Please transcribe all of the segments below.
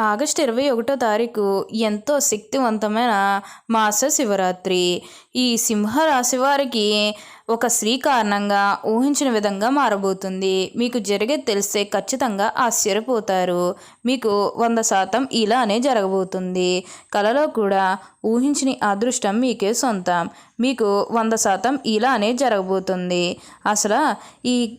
August ఇరవై ఒకటో తారీఖు ఎంతో శక్తివంతమైన మాస శివరాత్రి. ఈ సింహరాశి వారికి ఒక స్త్రీ కారణంగా ఊహించిన విధంగా మారబోతుంది. మీకు జరిగేది తెలిస్తే ఖచ్చితంగా ఆశ్చర్యపోతారు. మీకు వంద శాతం ఇలానే జరగబోతుంది. కలలో కూడా ఊహించిన అదృష్టం మీకే సొంతం. మీకు వంద శాతం ఇలానే జరగబోతుంది. అసలు ఈ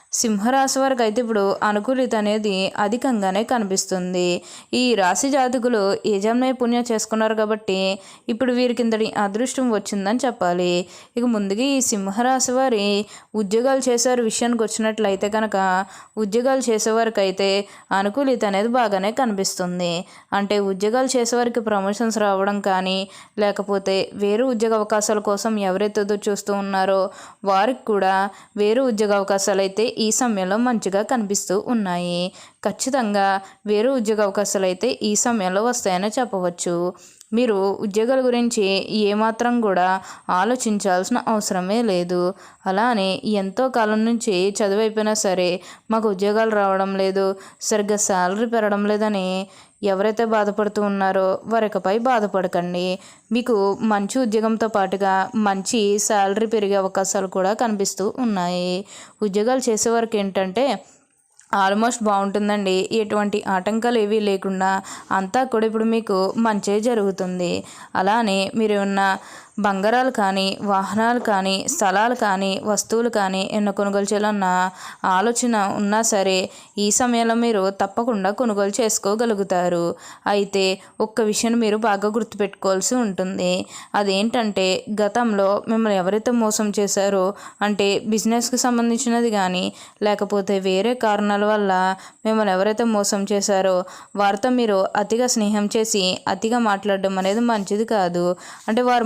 సింహరాశి వారికి అయితే ఇప్పుడు అనుకూలిత అనేది అధికంగానే కనిపిస్తుంది. ఈ రాశి జాతకులు ఏ పుణ్యం చేసుకున్నారు కాబట్టి ఇప్పుడు వీరికి ఇంతటి అదృష్టం వచ్చిందని చెప్పాలి. ఇక ముందుగా ఈ సింహరాశి వారి ఉద్యోగాలు చేసేవారి విషయానికి వచ్చినట్లయితే కనుక ఉద్యోగాలు చేసేవారికి అయితే అనుకూలిత అనేది బాగానే కనిపిస్తుంది. అంటే ఉద్యోగాలు చేసేవారికి ప్రమోషన్స్ రావడం కానీ లేకపోతే వేరే ఉద్యోగ అవకాశాల కోసం ఎవరైతే చూస్తూ ఉన్నారో వారికి కూడా వేరే ఉద్యోగ అవకాశాలు అయితే ఈ సమయంలో మంచిగా కనిపిస్తూ ఉన్నాయి. ఖచ్చితంగా వేరే ఉద్యోగ అవకాశాలు అయితే ఈ సమయంలో వస్తాయని చెప్పవచ్చు. మీరు ఉద్యోగాల గురించి ఏమాత్రం కూడా ఆలోచించాల్సిన అవసరమే లేదు. అలానే ఎంతో కాలం నుంచి చదువైపోయినా సరే మాకు ఉద్యోగాలు రావడం లేదు సరిగ్గా శాలరీ పెరగడం లేదని ఎవరైతే బాధపడుతూ ఉన్నారో వారికపై బాధపడకండి. మీకు మంచి ఉద్యోగంతో పాటుగా మంచి శాలరీ పెరిగే అవకాశాలు కూడా కనిపిస్తూ ఉన్నాయి. ఉద్యోగాలు చేసేవారికి ఏంటంటే ఆల్మోస్ట్ బాగుంటుందండి. ఎటువంటి ఆటంకాలు ఏవీ లేకుండా అంతా కూడా ఇప్పుడు మీకు మంచే జరుగుతుంది. అలానే మీరు ఉన్న బంగారాలు కానీ వాహనాలు కానీ స్థలాలు కానీ వస్తువులు కానీ ఎన్నో కొనుగోలు చేయాలన్న ఆలోచన ఉన్నా సరే ఈ సమయంలో మీరు తప్పకుండా కొనుగోలు చేసుకోగలుగుతారు. అయితే ఒక్క విషయం మీరు బాగా గుర్తుపెట్టుకోవాల్సి ఉంటుంది. అదేంటంటే గతంలో మిమ్మల్ని ఎవరైతే మోసం చేశారో అంటే బిజినెస్కి సంబంధించినది కానీ లేకపోతే వేరే కారణాల వల్ల మిమ్మల్ని ఎవరైతే మోసం చేశారో వారితో మీరు అతిగా స్నేహం చేసి అతిగా మాట్లాడడం అనేది మంచిది కాదు. అంటే వారు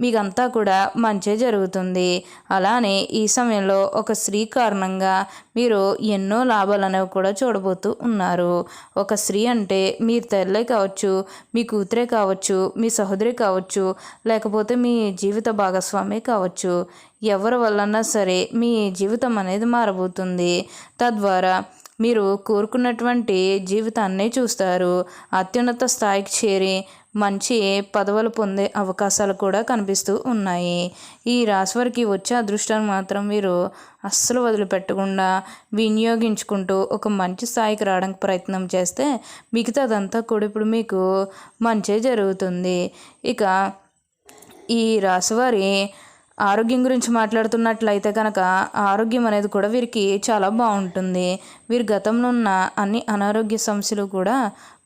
మీకంతా కూడా మంచి జరుగుతుంది. అలానే ఈ సమయంలో ఒక స్త్రీ కారణంగా మీరు ఎన్నో లాభాలు అనేవి కూడా చూడబోతూ ఉన్నారు. ఒక స్త్రీ అంటే మీ తల్లే కావచ్చు మీ కూతురే కావచ్చు మీ సహోదరి కావచ్చు లేకపోతే మీ జీవిత భాగస్వామి కావచ్చు. ఎవరి వల్లన్నా సరే మీ జీవితం అనేది మారబోతుంది. తద్వారా మీరు కోరుకున్నటువంటి జీవితాన్ని చూస్తారు. అత్యున్నత స్థాయికి చేరి మంచి పదవులు పొందే అవకాశాలు కూడా కనిపిస్తూ ఉన్నాయి. ఈ రాశివారికి వచ్చే అదృష్టాన్ని మాత్రం మీరు అస్సలు వదిలిపెట్టకుండా వినియోగించుకుంటూ ఒక మంచి స్థాయికి రావడానికి ప్రయత్నం చేస్తే మిగతాదంతా కూడా ఇప్పుడు మీకు మంచి జరుగుతుంది. ఇక ఈ రాశివారి ఆరోగ్యం గురించి మాట్లాడుతున్నట్లయితే కనుక ఆరోగ్యం అనేది కూడా వీరికి చాలా బాగుంటుంది. వీరి గతంలో ఉన్న అన్ని అనారోగ్య సమస్యలు కూడా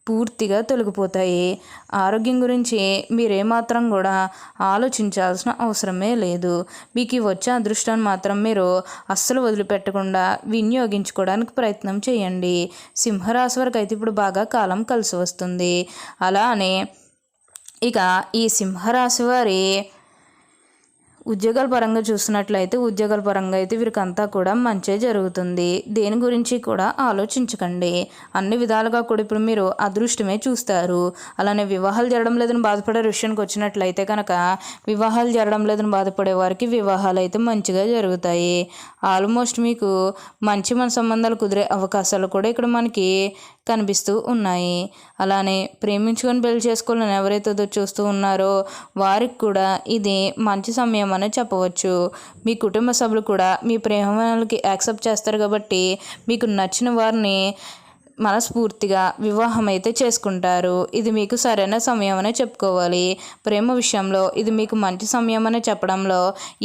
పూర్తిగా తొలగిపోతాయి. ఆరోగ్యం గురించి మీరేమాత్రం కూడా ఆలోచించాల్సిన అవసరమే లేదు. మీకు వచ్చే అదృష్టాన్ని మాత్రం మీరు అస్సలు వదిలిపెట్టకుండా వినియోగించుకోవడానికి ప్రయత్నం చేయండి. సింహరాశి వరకు అయితే ఇప్పుడు బాగా కాలం కలిసి వస్తుంది. అలానే ఇక ఈ సింహరాశి వారి ఉద్యోగాల పరంగా చూసినట్లయితే ఉద్యోగాల పరంగా అయితే వీరికంతా కూడా మంచి జరుగుతుంది. దేని గురించి కూడా ఆలోచించకండి. అన్ని విధాలుగా కూడా ఇప్పుడు మీరు అదృష్టమే చూస్తారు. అలానే వివాహాలు జరగడం లేదని బాధపడే విషయానికి వచ్చినట్లయితే కనుక వివాహాలు జరగడం లేదని బాధపడే వారికి వివాహాలు అయితే మంచిగా జరుగుతాయి. ఆల్మోస్ట్ మీకు మంచి మన సంబంధాలు కుదిరే అవకాశాలు కూడా ఇక్కడ మనకి కనిపిస్తూ ఉన్నాయి. అలానే ప్రేమించుకొని పెళ్ళి చేసుకోవాలని ఎవరైతే చూస్తూ ఉన్నారో వారికి కూడా ఇది మంచి సమయం అని చెప్పవచ్చు. మీ కుటుంబ సభ్యులు కూడా మీ ప్రేమకి యాక్సెప్ట్ చేస్తారు కాబట్టి మీకు నచ్చిన వారిని మనస్ఫూర్తిగా వివాహం అయితే చేసుకుంటారు. ఇది మీకు సరైన సమయం అనే చెప్పుకోవాలి. ప్రేమ విషయంలో ఇది మీకు మంచి సమయం అని చెప్పడంలో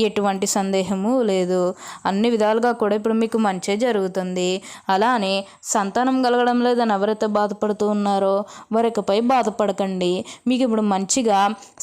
ఎటువంటి సందేహము లేదు. అన్ని విధాలుగా కూడా ఇప్పుడు మీకు మంచే జరుగుతుంది. అలానే సంతానం కలగడం లేదని ఎవరైతే బాధపడుతూ ఉన్నారో వారికపై బాధపడకండి. మీకు ఇప్పుడు మంచిగా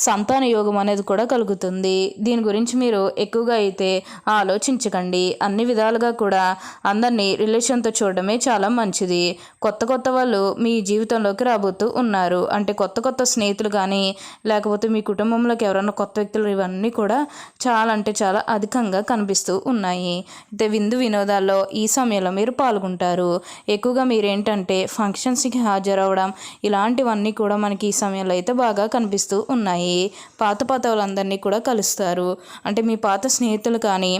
సంతాన యోగం అనేది కూడా కలుగుతుంది. దీని గురించి మీరు ఎక్కువగా అయితే ఆలోచించకండి. అన్ని విధాలుగా కూడా అందరినీ రిలేషన్తో చూడడమే చాలా మంచిది. కొత్త కొత్త వాళ్ళు మీ జీవితంలోకి రాబోతూ ఉన్నారు. అంటే కొత్త కొత్త స్నేహితులు కానీ లేకపోతే మీ కుటుంబంలోకి ఎవరైనా కొత్త వ్యక్తులు ఇవన్నీ కూడా చాలా అంటే చాలా అధికంగా కనిపిస్తూ ఉన్నాయి. అయితే విందు వినోదాల్లో ఈ సమయంలో మీరు పాల్గొంటారు. ఎక్కువగా మీరేంటంటే ఫంక్షన్స్కి హాజరవడం ఇలాంటివన్నీ కూడా మనకి ఈ సమయంలో అయితే బాగా కనిపిస్తూ ఉన్నాయి. పాత పాత వాళ్ళందరినీ కూడా కలుస్తారు. అంటే మీ పాత స్నేహితులు కానీ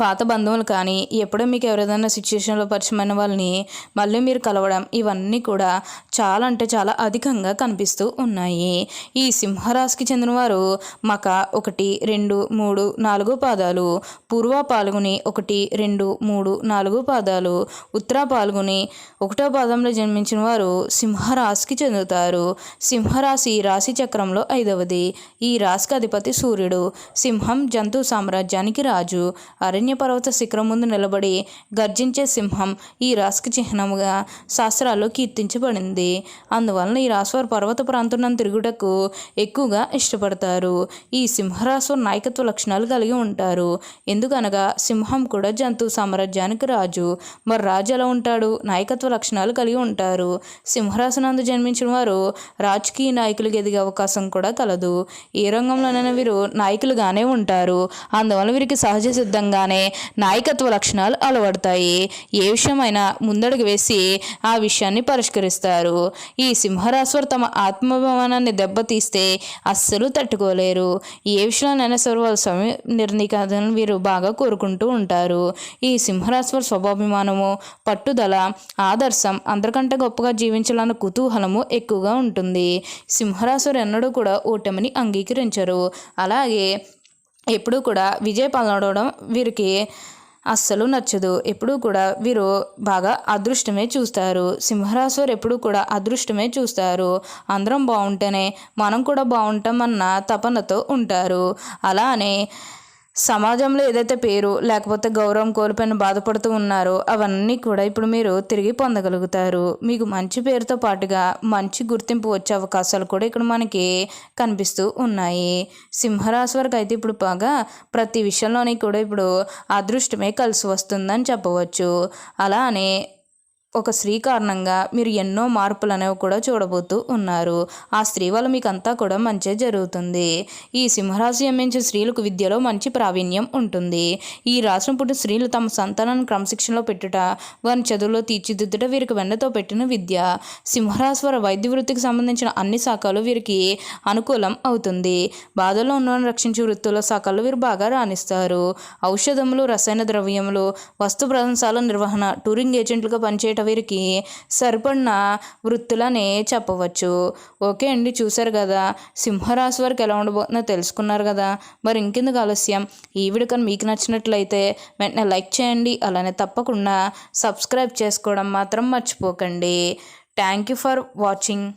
పాత బంధువులు కానీ ఎప్పుడో మీకు ఎవరైనా సిచ్యువేషన్లో పరిచయమైన వాళ్ళని మళ్ళీ మీరు కలవడం ఇవన్నీ కూడా చాలా అంటే చాలా అధికంగా కనిపిస్తూ ఉన్నాయి. ఈ సింహరాశికి చెందినవారు మక ఒకటి రెండు మూడు నాలుగు పాదాలు పూర్వ పాల్గొని ఒకటి రెండు మూడు నాలుగు పాదాలు ఉత్తర పాల్గొని ఒకటో పాదంలో జన్మించిన వారు సింహరాశికి చెందుతారు. సింహరాశి రాశి చక్రంలో ఐదవది. ఈ రాశికి అధిపతి సూర్యుడు. సింహం జంతు సామ్రాజ్యానికి రాజు. అరణ్య పర్వత శిఖరం ముందు నిలబడి గర్జించే సింహం ఈ రాశికి చిహ్నముగా శాస్త్రాల్లో కీర్తించబడింది అందువలన ఈ రాశివారు పర్వత ప్రాంతం తిరుగుటకు ఎక్కువగా ఇష్టపడతారు. ఈ సింహరాశి నాయకత్వ లక్షణాలు కలిగి ఉంటారు. ఎందుకనగా సింహం కూడా జంతు సామ్రాజ్యానికి రాజు. మరి రాజు ఎలా ఉంటాడు? నాయకత్వ లక్షణాలు కలిగి ఉంటారు. సింహరాశినందు జన్మించిన వారు రాజకీయ నాయకులుగా ఎదిగే అవకాశం కూడా కలదు. ఏ రంగంలోనైనా వీరు నాయకులుగానే ఉంటారు. అందువల్ల వీరికి సహజ సిద్ధంగానే నాయకత్వ లక్షణాలు అలవడతాయి. ఏ విషయమైనా ముందడుగు వేసి ఆ విషయాన్ని పరిష్కరిస్తారు. ఈ సింహరాశ్వరు తమ ఆత్మాభిమానాన్ని దెబ్బతీస్తే అస్సలు తట్టుకోలేరు. ఏ విషయంలోనైనా సరే వాళ్ళ సమయ నిర్ణీకాలను వీరు బాగా కోరుకుంటూ ఉంటారు. ఈ సింహరాశివారి స్వభాభిమానము పట్టుదల ఆదర్శం అందరికంటే గొప్పగా జీవించాలన్న కుతూహలము ఎక్కువగా ఉంటుంది. సింహరాశివారు ఎన్నడూ కూడా ఓటమిని అంగీకరించరు. అలాగే ఎప్పుడూ కూడా విజయ పాలనడం వీరికి అస్సలు నచ్చదు. ఎప్పుడూ కూడా వీరు బాగా అదృష్టమే చూస్తారు. సింహరాశివారు ఎప్పుడూ కూడా అదృష్టమే చూస్తారు. అందరం బాగుంటేనే మనం కూడా బాగుంటామన్న తపనతో ఉంటారు. అలానే సమాజంలో ఏదైతే పేరు లేకపోతే గౌరవం కోల్పోయిన బాధపడుతూ ఉన్నారో అవన్నీ కూడా ఇప్పుడు మీరు తిరిగి పొందగలుగుతారు. మీకు మంచి పేరుతో పాటుగా మంచి గుర్తింపు వచ్చే అవకాశాలు కూడా ఇక్కడ మనకి కనిపిస్తూ ఉన్నాయి. సింహరాశి వరకు అయితే ఇప్పుడు బాగా ప్రతి విషయంలోని కూడా ఇప్పుడు అదృష్టమే కలిసి వస్తుందని చెప్పవచ్చు. అలానే ఒక స్త్రీ కారణంగా మీరు ఎన్నో మార్పులు అనేవి కూడా చూడబోతూ ఉన్నారు. ఆ స్త్రీ వల్ల మీకు అంతా కూడా మంచి జరుగుతుంది. ఈ సింహరాశి అమ్మించే స్త్రీలకు విద్యలో మంచి ప్రావీణ్యం ఉంటుంది. ఈ రాష్ట్రం పుట్టిన స్త్రీలు తమ సంతానాన్ని క్రమశిక్షణలో పెట్టుట వారిని చదువులో తీర్చిదిద్దుట వీరికి వెన్నతో పెట్టిన విద్య. సింహరాశి వారి వైద్య వృత్తికి సంబంధించిన అన్ని శాఖలు వీరికి అనుకూలం అవుతుంది. బాధల్లో ఉన్నవారిని రక్షించే వృత్తుల శాఖలు వీరు బాగా రాణిస్తారు. ఔషధములు రసాయన ద్రవ్యములు వస్తు ప్రదంశాల నిర్వహణ టూరింగ్ ఏజెంట్లుగా పనిచేయటం వీరికి సరిపడిన వృత్తులనే చెప్పవచ్చు. ఓకే అండి చూశారు కదా? సింహరాశి వారికి ఎలా ఉండబోతుందో తెలుసుకున్నారు కదా? మరి ఇంకెందుకు ఆలస్యం? ఈ వీడియో కానీ మీకు నచ్చినట్లయితే వెంటనే లైక్ చేయండి అలానే తప్పకుండా సబ్స్క్రైబ్ చేసుకోవడం మాత్రం మర్చిపోకండి. Thank you for watching.